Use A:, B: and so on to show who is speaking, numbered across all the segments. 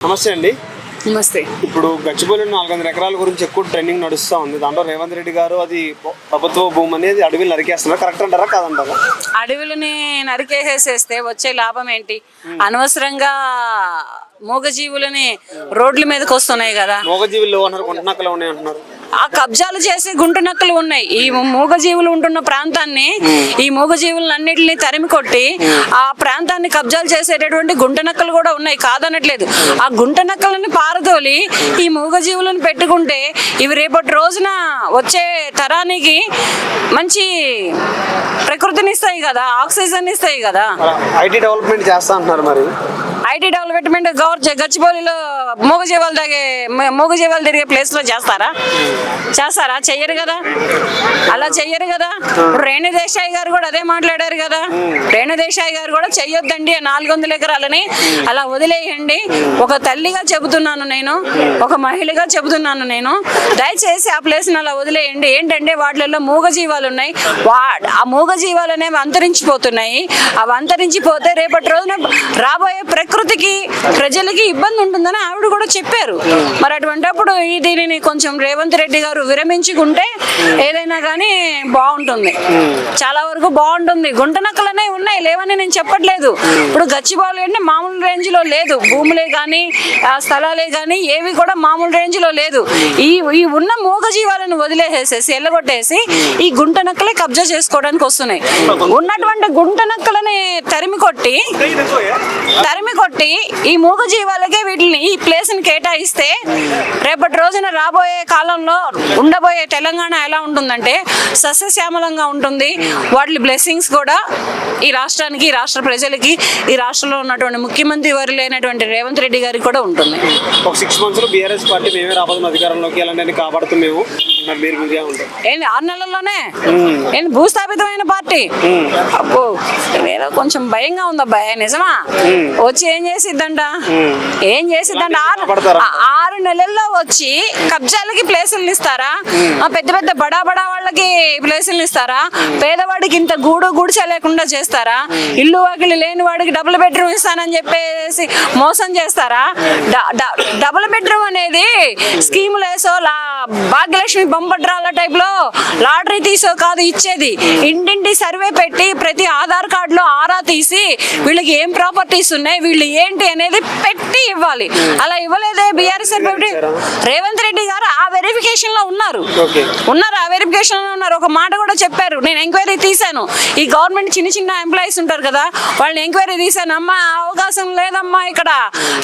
A: నమస్తే అండి.
B: నమస్తే.
A: ఇప్పుడు గచ్చిబౌలి నాలుగు వందల ఎకరాల గురించి ఎక్కువ ట్రెండింగ్ నడుస్తూ ఉంది. దాంట్లో రేవంత్ రెడ్డి గారు అది ప్రభుత్వ భూమి అనేది అడవిలు నరికేస్తున్నారు. కరెక్ట్ అంటారా? కాదంటారా?
B: అడవులని నరికేసేస్తే వచ్చే లాభం ఏంటి? అనవసరంగా మూగజీవులని రోడ్ల మీదకి వస్తున్నాయి కదా.
A: మూగజీవులు అన్నారు కొంటనక్కలు ఉన్నాయి అంటున్నారు
B: ఆ కబ్జాలు చేసి గుంటు నక్కలు ఉన్నాయి. ఈ మూగజీవులు ఉంటున్న ప్రాంతాన్ని ఈ మూగజీవులన్నిటిని తరిమి కొట్టి ఆ ప్రాంతాన్ని కబ్జాలు చేసేటటువంటి గుంట నక్కలు కూడా ఉన్నాయి. కాదనట్లేదు. ఆ గుంట నక్కలని పారదోలి ఈ మూగజీవులను పెట్టుకుంటే ఇవి రేపటి రోజున వచ్చే తరానికి మంచి ప్రకృతిని ఇస్తాయి కదా ఆక్సిజన్ ఇస్తాయి కదా.
A: ఐటీ డెవలప్మెంట్ చేస్తా అంటున్నారు మరి.
B: ఐటీ డెవలప్మెంట్ గవర్ గచ్చిబౌలిలో మూగజీవాలు తాగే మూగ మూగజీవాలు తిరిగే ప్లేస్లో చేస్తారా? చేస్తారా? చెయ్యరు కదా. అలా చెయ్యరు కదా. ఇప్పుడు రేణు దేశాయి గారు కూడా అదే మాట్లాడారు కదా. రేణు దేశాయి గారు కూడా చెయ్యొద్దండి ఆ నాలుగు వందల ఎకరాలని. అలా వదిలేయండి. ఒక తల్లిగా చెబుతున్నాను నేను. ఒక మహిళగా చెబుతున్నాను నేను. దయచేసి ఆ ప్లేస్ని అలా వదిలేయండి. ఏంటంటే వాటిల్లో మూగజీవాలు ఉన్నాయి. వా ఆ మూగజీవాలు అనేవి అంతరించిపోతున్నాయి. అవి అంతరించిపోతే రేపటి రోజున రాబోయే ప్రకృతి రైతుకి ప్రజలకి ఇబ్బంది ఉంటుందని ఆవిడ కూడా చెప్పారు. మరి అటువంటప్పుడు దీనిని కొంచెం రేవంత్ రెడ్డి గారు విరమించుకుంటే ఏదైనా కానీ బాగుంటుంది. చాలా వరకు బాగుంటుంది. గుంట నక్కలనే ఉన్నాయి లేవని నేను చెప్పట్లేదు. ఇప్పుడు గచ్చిబౌలి అంటే మామూలు రేంజ్లో లేదు. భూములే కానీ ఆ స్థలాలే కానీ ఏవి కూడా మామూలు రేంజ్లో లేదు. ఈ ఈ ఉన్న మూగజీవాలను వదిలేసేసి ఎల్లగొట్టేసి ఈ గుంట నక్కలే కబ్జా చేసుకోవడానికి వస్తున్నాయి. ఉన్నటువంటి గుంట నక్కలని తరిమి కొట్టి తరిమి కొట్టి ఈ మూగ జీవాలకే వీటిని ఈ ప్లేస్ని కేటాయిస్తే రేపటి రోజున రాబోయే కాలంలో ఉండబోయే తెలంగాణ ఎలా ఉంటుందంటే సస్యశ్యామలంగా ఉంటుంది. వాటి బ్లెస్సింగ్స్ కూడా ఈ రాష్ట్రానికి రాష్ట్ర ప్రజలకి ఈ రాష్ట్రంలో ఉన్నటువంటి ముఖ్యమంత్రి వారు లేనటువంటి రేవంత్ రెడ్డి గారికి కూడా ఉంటుంది.
A: ఒక సిక్స్ మంత్స్లో బీఆర్ఎస్ పార్టీ మేమే రాబోతున్న అధికారంలోకి కాపాడుతాం మేము.
B: ఏంటి ఆరు నెలల్లోనే? ఏంటి భూస్థాపితమైన పార్టీ? అబ్బో కొంచెం భయంగా ఉంది అబ్బాయి నిజమా? వచ్చి ఏం చేసిద్దంట? ఏం చేసిద్దంట? ఆరు నెలల్లో వచ్చి కబ్జాలకి ప్లేసులు ఇస్తారా? ఆ పెద్ద పెద్ద బడా బడా వాళ్ళకి ప్లేసులు ఇస్తారా? పేదవాడికి ఇంత గూడు గుడిచే లేకుండా చేస్తారా? ఇల్లు వాకిలి లేని వాడికి డబుల్ బెడ్రూమ్ ఇస్తానని చెప్పేసి మోసం చేస్తారా? డబుల్ బెడ్రూమ్ అనేది స్కీములు వేసో లా భాగ్యలక్ష్మి బొంబడ్రాల టైప్లో లాటరీ తీసో కాదు ఇచ్చేది. ఇంటింటి సర్వే పెట్టి ప్రతి ఆధార్ కార్డులో ఆరా తీసి వీళ్ళకి ఏం ప్రాపర్టీస్ ఉన్నాయి? వీళ్ళు ఏంటి అనేది పెట్టి ఇవ్వాలి. అలా ఇవ్వలేదే బీఆర్ఎస్ రేవంత్ రెడ్డి గారు ఆ వెరిఫికేషన్లో ఉన్నారు. ఉన్నారు ఆ వెరిఫికేషన్లో ఉన్నారు. ఒక మాట కూడా చెప్పారు. నేను ఎంక్వైరీ తీశాను. ఈ గవర్నమెంట్ చిన్న చిన్న ఎంప్లాయీస్ ఉంటారు కదా వాళ్ళని ఎంక్వైరీ తీశాను. అమ్మా అవకాశం లేదమ్మా ఇక్కడ.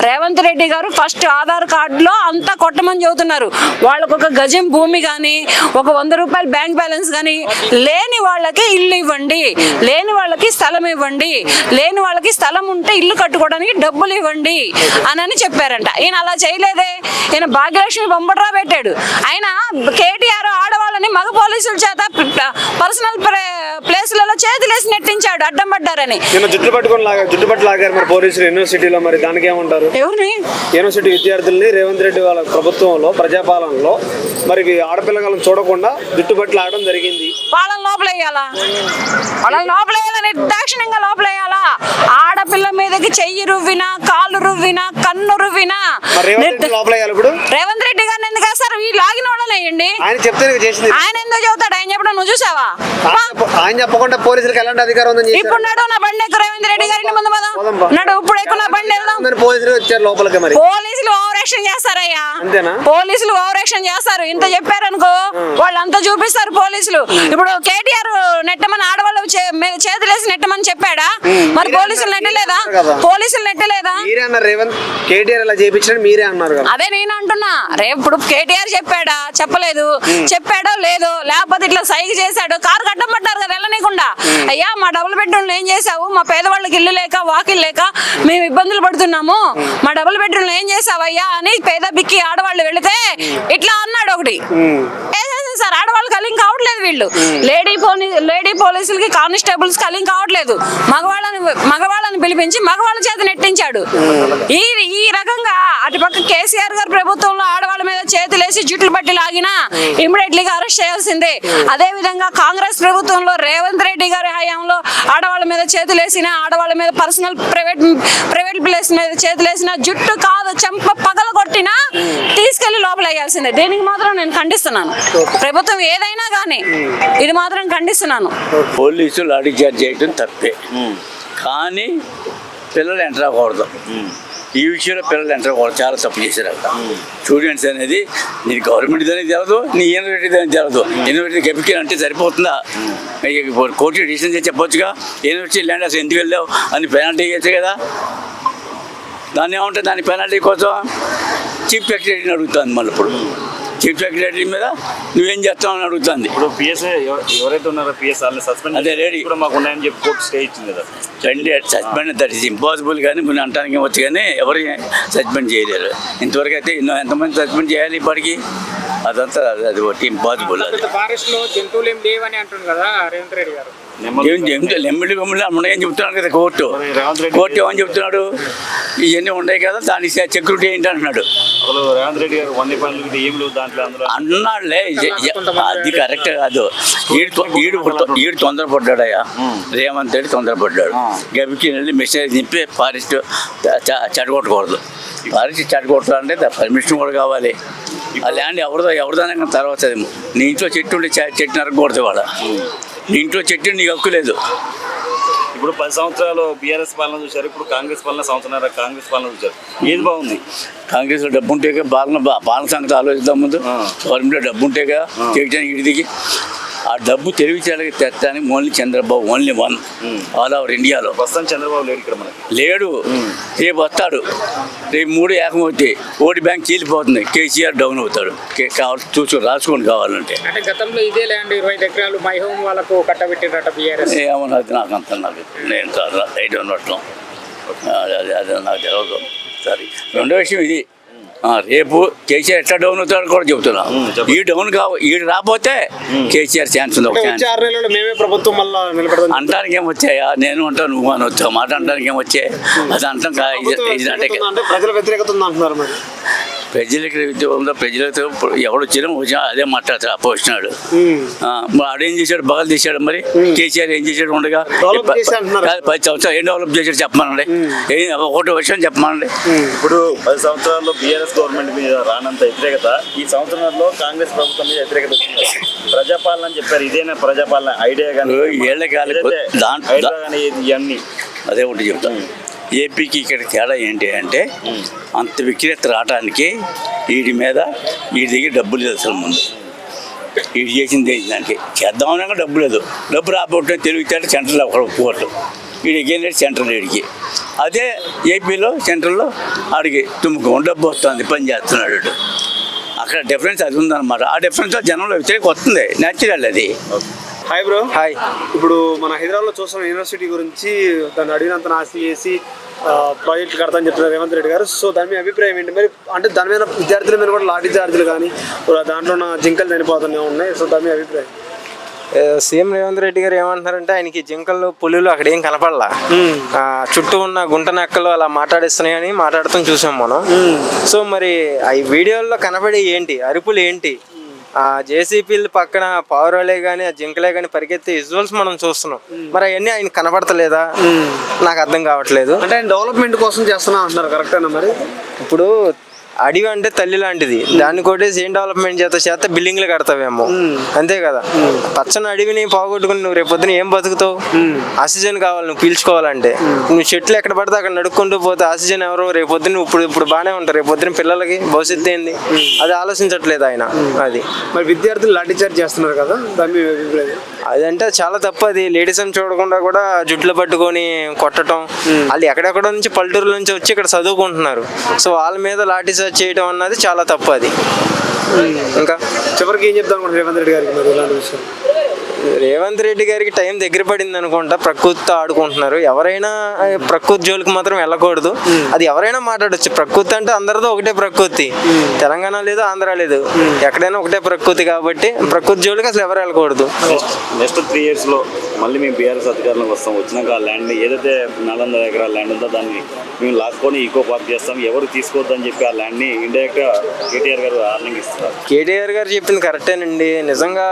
B: రేవంత్ రెడ్డి గారు ఫస్ట్ ఆధార్ కార్డులో అంతా కొట్టమని చెబుతున్నారు. వాళ్ళకు ఒక గజం భూమి కానీ ఒక వంద రూపాయల బ్యాంక్ బ్యాలెన్స్ కానీ లేని వాళ్ళకి ఇల్లు ఇవ్వండి. లేని వాళ్ళకి స్థలం ఇవ్వండి. లేని వాళ్ళకి స్థలం ఉంటే ఇల్లు కట్టుకోవడానికి డబ్బులు ఇవ్వండి అని అని చెప్పారంట. ఈయన అలా చేయలేదే. ఈయన భాగ్యలక్ష్మి బొమ్మడ్రా పెట్టాడు. ఆయన కేటీఆర్ ఆడవాళ్ళని మగ పోలీసుల చేత పర్సనల్ ప్లేస్లలో చేతులేసి నెట్టించాడు అడ్డం పడ్డారని.
A: జుట్టు పట్టుకొని లాగా జుట్టు పట్టు లాగారు మరి పోలీసులు యూనివర్సిటీలో మరి దానికి ఏమంటారు?
B: ఎవరిని?
A: యూనివర్సిటీ విద్యార్థుల్ని రేవంత్ రెడ్డి వాళ్ళ ప్రభుత్వంలో ప్రజాపాలనలో మరి ఆడపిల్లగాలను చూడకుండా జుట్టుబట్టి లాగడం జరిగింది.
B: వాళ్ళని లోపలేయాలా? వాళ్ళని లోపలేయాలా? ఆడపిల్ల మీదకి చెయ్యి రువ్వినా కాలు రువ్వినా కన్ను రువ్వినా
A: మరి రేవంత్ రెడ్డి ఇప్పుడు?
B: రేవంత్ రెడ్డి గారిని ఎందుకు వేస్తారు? ఈ లాగిన వాళ్ళని వేయండి.
A: ఆయన చెప్తే చేసింది.
B: ఆయన ఎందుకు చెబుతాడు? ఆయన చెప్పడం నువ్వు చూసావా?
A: ఆయన చెప్ప- ఆయన చెప్పకుండా పోలీసులకు ఎలాంటి అధికారం ఉందని
B: ఇప్పుడు నడు నా బండి ఎక్కువ రేవంత్ రెడ్డి గారిని ముందు పదం. నడు ఇప్పుడు ఎక్కువ నా బండి వెళ్దాం.
A: మరి పోలీసులు వచ్చారు లోపలికి మరి.
B: పోలీసులు ఓవర్ యాక్షన్ చేస్తారయ్యా.
A: అంతేనా?
B: పోలీసులు ఓవర్ యాక్షన్ చేస్తారు. ఇంత చెప్పారనుకో వాళ్ళు అంత చూపిస్తారు పోలీసులు. ఇప్పుడు కేటీఆర్ నెట్టమని ఆడవాళ్ళు చేతులేసి నెట్టమని చెప్పాడా? మరి పోలీసులు నెట్టలేదా. పోలీసులు నెట్టలేదా?
A: మీరే అన్నారు రేవంత్ కేటీఆర్ ఇలా చేయించడం మీరే అన్నారు
B: అదే నేను అంటున్నా. రేపు ఇప్పుడు కేటీఆర్ చెప్పాడా? చెప్పలేదు. చెప్పాడో లేదో? లేకపోతే ఇట్లా సైగ చేశాడు? కారు కట్టం వెళ్ళనీకుండా అయ్యా మా డబుల్ బెడ్రూమ్లు ఏం చేసావు మా పేదవాళ్ళకి ఇల్లు లేక వాకిల్ లేక మేము ఇబ్బందులు పడుతున్నాము. మా డబుల్ బెడ్రూమ్లు ఏం చేసావయ్యా అని పేద బిక్కి ఆడవాళ్ళు వెళితే ఇట్లా అన్నాడు ఒకటి. సార్? ఆడవాళ్ళు కలింగ్ కావట్లేదు వీళ్ళు. లేడీ పోలీ లేడీ పోలీసులకి కానిస్టేబుల్స్ కలింగ్ కావట్లేదు మగవాళ్ళని మగవాళ్ళని పిలిపించి మగవాళ్ళ చేత నెట్టించాడు. ఈ ఈ రకంగా అటుపక్క కేసీఆర్ గారు ప్రభుత్వంలో మీద చేతులేసి జుట్లు బట్టి లాగినా ఇమ్మీడియట్లీ గా అరెస్ట్ చేయాల్సిందే. అదే విధంగా కాంగ్రెస్ ప్రభుత్వంలో రేవంత్ రెడ్డి గారి హయాంలో ఆడవాళ్ళ మీద చేతులేసిన ఆడవాళ్ళ మీద పర్సనల్ ప్రైవేట్ ప్రైవేట్ ప్లేస్ మీద చేతులేసిన జుట్టు కాదు చెంప పగల కొట్టినా తీసుకెళ్ళి లోపల వేయాల్సిందే. దీనికి మాత్రం నేను ఖండిస్తున్నాను. ప్రభుత్వం ఏదైనా కానీ ఇది మాత్రం ఖండిస్తున్నాను.
C: పోలీసులు లాఠీ చార్జ్ చేయటం తప్పే. కానీ పిల్లలు ఎంటర్ అవ్వకూడదు. ఈ విషయంలో పిల్లలు ఎంటర్ అవ్వకూడదు చాలా తప్పు చేశారు అక్కడ. స్టూడెంట్స్ అనేది నీ గవర్నమెంట్ దానికి తెలదు నీ యూనివర్సిటీ దానికి తెలదు. యూనివర్సిటీ కెమికల్ అంటే సరిపోతుందా? కోర్టు డిసిషన్ చేసి చెప్పొచ్చుగా యూనివర్సిటీ ల్యాండ్ అసలు ఎందుకు వెళ్ళావు? అని పెనాల్టీ చేయొచ్చు కదా. దాన్ని ఏమంటే దాని పెనాల్టీ కోసం? చీఫ్ సెక్రటరీని అడుగుతాను మళ్ళీ ఇప్పుడు. చీఫ్ సెక్రటరీ మీద నువ్వేం చేస్తావు అని అడుగుతుంది.
D: ఇప్పుడు పిఎస్ ఎవరైతే ఉన్నారో పిఎస్ వాళ్ళని సస్పెండ్
C: అదే రెడీ.
D: కూడా మాకు ఉన్నాయని చెప్పి కోర్టు స్టే ఇచ్చింది కదా.
C: రండి సస్పెండ్ దట్ ఈస్ ఇంపాసిబుల్ కానీ మీరు అంటానికి వచ్చు కానీ ఎవరు సస్పెండ్ చేయలేరు. ఇంతవరకు అయితే ఎన్నో ఎంతమంది సస్పెండ్ చేయాలి ఇప్పటికి? అదంతా అది- ఒకటి ఇంపాసిబుల్ అది.
E: ఫారెస్ట్లో జంతువులు ఏం లేవని అంటుంది కదా రేవంత్ రెడ్డి గారు.
C: ఏం చెప్తే లెమ్మిడి గమ్మిడి ఉన్నాయని చెప్తున్నాడు కదా కోర్టు.
D: మరి రేవంత్ రెడ్డి
C: కోర్టు ఏమని చెప్తున్నాడు? ఇవన్నీ ఉన్నాయి కదా దానికి సెక్యూరిటీ ఏంటి అంటున్నాడు. అన్నాడులే ఇది- అది కరెక్ట్ కాదు. ఈడు ఈడు పుట్ట- ఈడు తొందరపడ్డాడయ్యా. రేవంత్ రెడ్డి తొందరపడ్డాడు. గబికి వెళ్ళి మెసేజ్ నింపి ఫారెస్ట్ చెడగొట్టకూడదు. ఫారెస్ట్ చెడగొట్టాలంటే పర్మిషన్ కూడా కావాలి. ఆ ల్యాండ్ ఎవరిదో ఎవరిదానైనా తర్వాత. నీ ఇంట్లో చెట్టు ఉండి చెట్టు నరకకూడదు వాడ నీ ఇంట్లో చెట్టు నీకు హక్కు లేదు.
D: ఇప్పుడు పది సంవత్సరాలు బీఆర్ఎస్ పాలన చూశారు ఇప్పుడు కాంగ్రెస్ పాలన సంవత్సరాలు కాంగ్రెస్ పాలన చూశారు. ఏది బాగుంది?
C: కాంగ్రెస్లో డబ్బు ఉంటేగా పాలన పాలన సంగతి ఆలోచిద్దాం ముందు.
D: ఆ.
C: గవర్నమెంట్లో డబ్బు ఉంటేగా చేయడానికి ఇడిదికి ఆ డబ్బు తెలివితేళ్ళకి తెస్తానికి only Chandrababu only one all over ఇండియాలో
D: ప్రస్తుతం చంద్రబాబు లేడు ఇక్కడ మనకి.
C: లేడు. రేపు వస్తాడు. రేపు మూడు ఏకమవుతాయి ఓడి బ్యాంక్ చీలిపోతుంది. కేసీఆర్ డౌన్ అవుతాడు. కే- కావాలి చూసు రాసుకోండి కావాలంటే.
E: అంటే గతంలో ఇదే ల్యాండ్ ఇరవై ఎకరాలు మై హోమ్ వాళ్ళకు కట్టబెట్టిరట బీఆర్ఎస్
C: ఏమన్నది నాకు అంత నాకు నేను కాదు. ఐదు ఉండటం అది అది నాకు తెలియదు సరే. రెండో విషయం ఇది. రేపు కేసీఆర్ ఎట్లా డౌన్ అవుతాడో కూడా చెబుతున్నా. ఈ డౌన్ కావ ఈ రాకపోతే కేసీఆర్ ఛాన్స్ ఉంది
A: అంటే
C: అంటానికి ఏం వచ్చాయా నేను అంటాను నువ్వు అని వచ్చావు మాట అంటానికి ఏం వచ్చాయి అది అంటాం ఇది అంటే
A: అంటే ప్రజల వ్యతిరేకత ఉంది అంటున్నారు మరి?
C: ప్రజలకి ఉందో? ప్రజలతో ఎవడు వచ్చినా వచ్చినా అదే మాట్లాడతాడు అపోజిషనాడు
A: ఉమ్.
C: మరి ఆడేం చేశాడు? బగలు తీశాడు మరి? కేసీఆర్ ఏం చేశాడు ఉండగా? పది సంవత్సరాలు ఏం డెవలప్ చేశాడు చెప్పమనండి. ఏం ఒకటి విషయం చెప్పమనండి.
D: ఇప్పుడు పది సంవత్సరాల్లో బీఆర్ఎస్ గవర్నమెంట్ మీద రానంత వ్యతిరేకత ఈ సంవత్సరాల్లో కాంగ్రెస్ ప్రభుత్వం మీద వ్యతిరేకత వచ్చింది? ప్రజాపాలన అని చెప్పారు ఇదేనా ప్రజాపాలన? ఐడియా కానీ
C: ఏళ్ళ కాలం దాంట్లో-
D: ఐడియా కానీ ఇవన్నీ.
C: అదే ఒకటి చెప్తాను ఏపీకి ఇక్కడ తేడా ఏంటి అంటే అంత విక్రేత రావడానికి వీడి మీద వీడి దగ్గర డబ్బులు లేదు అసలు ముందు. వీడు చేసింది ఏంటి దానికి డబ్బు లేదు. డబ్బు రాబోట్టు తెలివితేట సెంట్రల్ ఒకడు ఒప్పుకోవట్లేదు వీడు ఎగైన సెంట్రల్ వీడికి అదే ఏపీలో సెంట్రల్లో ఆడికి తుమ్ముకో డబ్బు వస్తుంది పని చేస్తున్నాడు అక్కడ డిఫరెన్స్ అది ఉందన్నమాట. ఆ డిఫరెన్స్ జనంలో వ్యతిరేక వస్తుంది. న్యాచురల్ అది.
A: హాయ్ బ్రో
F: హాయ్
A: ఇప్పుడు మన హైదరాబాద్లో చూస్తున్న యూనివర్సిటీ గురించి దాన్ని అడిగినంత ఆస్తి చేసి ప్రాజెక్టులు కడతాని చెప్తున్నారు రేవంత్ రెడ్డి గారు. సో దాని మీద అభిప్రాయం ఏంటి? మరి అంటే దాని మీద విద్యార్థుల మీద కూడా లాఠీ చార్జీలు కానీ దాంట్లో ఉన్న జింకలు చనిపోతూనే ఉన్నాయి. సో దాని మీద అభిప్రాయం?
F: సీఎం రేవంత్ రెడ్డి గారు ఏమంటున్నారంటే ఆయనకి జింకలు పులులు అక్కడ ఏం కనపడలా. చుట్టూ ఉన్న గుంట నక్కలు అలా మాట్లాడిస్తున్నాయని మాట్లాడుతూ చూసాం మనం. సో మరి ఆ ఈ వీడియోల్లో కనపడే ఏంటి అరుపులు ఏంటి? ఆ జేసీపీల పక్కన పావురాలే కానీ ఆ జింకలే కానీ పరిగెత్తే విజువల్స్ మనం చూస్తున్నాం. మరి అవన్నీ ఆయన కనపడతలేదా నాకు అర్థం కావట్లేదు.
A: అంటే ఆయన డెవలప్మెంట్ కోసం చేస్తున్నా అంటున్నారు కరెక్టేనా మరి?
F: ఇప్పుడు అడవి అంటే తల్లి లాంటిది. దాన్ని కొట్టేసి ఏం డెవలప్మెంట్ చేస్తా చేస్తే బిల్డింగ్లు కడతావేమో. అంతే కదా? పచ్చని అడవిని పోగొట్టుకుని నువ్వు రేపొద్దున ఏం బతుకుతావు? ఆక్సిజన్ కావాలి నువ్వు పీల్చుకోవాలంటే. నువ్వు చెట్లు ఎక్కడ పడితే అక్కడ నడుక్కుంటూ పోతే ఆక్సిజన్ ఎవరు రేపొద్దున ఇప్పుడు ఇప్పుడు బాగానే ఉంటారు. రేపొద్దున పిల్లలకి భవిష్యత్తు ఏంది? అది ఆలోచించట్లేదు ఆయన. అది.
A: మరి విద్యార్థులు లాఠీ చార్జ్ చేస్తున్నారు కదా? దాని
F: అదంటే చాలా తప్పు అది లేడీస్ అని చూడకుండా కూడా జుట్లు పట్టుకొని కొట్టడం వాళ్ళు ఎక్కడెక్కడ నుంచి పల్లెటూరుల నుంచి వచ్చి ఇక్కడ చదువుకుంటున్నారు. సో వాళ్ళ మీద లాఠీ చార్జ్ చేయడం అన్నది చాలా తప్పు అది ఇంకా?
A: చివరికి ఏం చెప్తాను రేవంత్ రెడ్డి గారికి మరి ఇలాంటి విషయం?
F: రేవంత్ రెడ్డి గారికి టైం దగ్గర పడింది అనుకుంటా. ప్రకృతితో ఆడుకుంటున్నారు. ఎవరైనా ప్రకృతి జోలికి మాత్రం వెళ్ళకూడదు. అది ఎవరైనా మాట్లాడొచ్చు. ప్రకృతి అంటే అందరితో ఒకటే ప్రకృతి. తెలంగాణ లేదు ఆంధ్ర లేదు. ఎక్కడైనా ఒకటే ప్రకృతి కాబట్టి ప్రకృతి జోలికి అసలు ఎవరు వెళ్ళకూడదు.
D: నెక్స్ట్ త్రీ ఇయర్స్లో మళ్ళీ మేము బీఆర్ఎస్ అధికారంలోకి వస్తాం. వచ్చినాక ఆ ల్యాండ్ ఏదైతే నాలుగు వందల ఎకరాల ల్యాండ్ ఉందో దాన్ని మేము లాక్కొని ఈకో పార్క్ చేస్తాం. ఎవరు తీసుకోవద్దని చెప్పి ఆ ల్యాండ్ని ఇండైరెక్ట్గా కేటీఆర్ గారు వార్నింగ్ ఇస్తున్నారు
F: కేటీఆర్ గారు చెప్పింది కరెక్టేనండి నిజంగా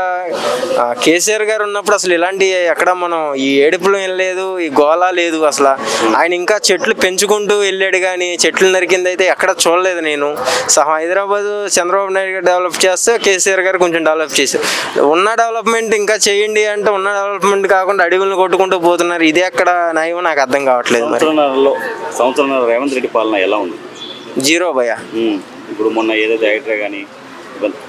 F: కేసీఆర్ గారు ఉన్నప్పుడు అసలు ఇలాంటి ఎక్కడ మనం ఈ ఏడుపులు వెళ్ళలేదు ఈ గోళ లేదు అసలు. ఆయన ఇంకా చెట్లు పెంచుకుంటూ వెళ్ళాడు కానీ చెట్లు నరికింది అయితే ఎక్కడ చూడలేదు నేను. సహా హైదరాబాద్ చంద్రబాబు నాయుడు గారు డెవలప్ చేస్తే కేసీఆర్ గారు కొంచెం డెవలప్ చేశారు. ఉన్న డెవలప్మెంట్ ఇంకా చేయండి అంటే ఉన్న డెవలప్మెంట్ కాకుండా అడవులను కొట్టుకుంటూ పోతున్నారు. ఇది ఎక్కడ నయం నాకు అర్థం కావట్లేదు మరి.
D: సంవత్సరంలో రేవంత్ రెడ్డి పాలన ఎలా ఉంది?
F: జీరో భయ.
D: ఇప్పుడు మొన్న ఏదైతే హైడ్రా కానీ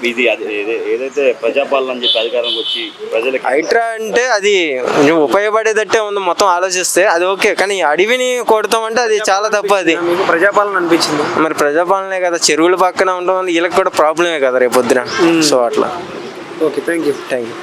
D: ఇది అది ఏదే- ఏదైతే ప్రజాపాలన అని చెప్పి అధికారంకి వచ్చి ప్రజలకి
F: హైడ్రా అంటే అది కొంచెం ఉపయోగపడేటట్టే ఉంది మొత్తం ఆలోచిస్తే అది ఓకే. కానీ ఈ అడవిని కొడతాం అంటే అది చాలా తప్పు అది.
A: మీకు ప్రజాపాలన అనిపించింది?
F: మరి ప్రజాపాలనే కదా చెరువుల పక్కన ఉండడం వీళ్ళకి కూడా ప్రాబ్లమే కదా రేపు పొద్దున సో అట్లా.
A: Okay thank you
F: thank you